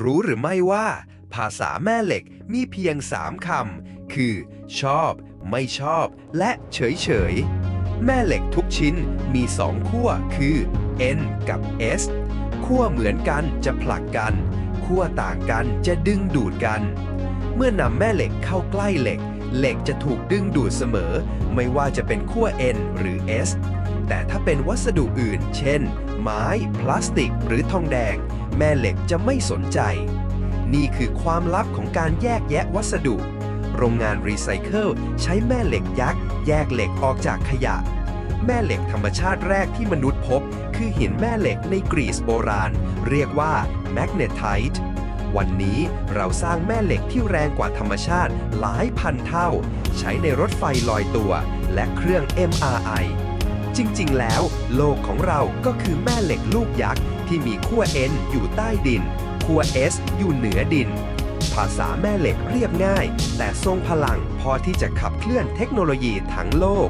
รู้หรือไม่ว่า ภาษาแม่เหล็กมีเพียง3คำ คือ ชอบ ไม่ชอบ และเฉยเฉย แม่เหล็กทุกชิ้นมี2ขั้วคือ N กับ S ขั้วเหมือนกันจะผลักกัน ขั้วต่างกันจะดึงดูดกัน เมื่อนำแม่เหล็กเข้าใกล้เหล็ก เหล็กจะถูกดึงดูดเสมอ ไม่ว่าจะเป็นขั้ว N หรือ S แต่ถ้าเป็นวัสดุอื่น เช่น ไม้ พลาสติก หรือทองแดง แม่เหล็กจะไม่สนใจ นี่คือความลับของการแยกแยะวัสดุ โรงงานรีไซเคิลใช้แม่เหล็กยักษ์ แยกเหล็กออกจากขยะ แม่เหล็กธรรมชาติแรกที่มนุษย์พบ คือหินแม่เหล็กในกรีซโบราณ เรียกว่าแมกเนไทต์วันนี้เราสร้างแม่เหล็กที่แรงกว่าธรรมชาติหลายพันเท่า ใช้ในรถไฟลอยตัว และเครื่อง MRI จริง ๆ แล้ว โลกของเราก็คือแม่เหล็กลูกยักษ์ ที่มีขั้ว N อยู่ใต้ดิน ขั้ว S อยู่เหนือดิน ภาษาแม่เหล็กเรียบง่าย แต่ทรงพลังพอที่จะขับเคลื่อนเทคโนโลยีทั้งโลก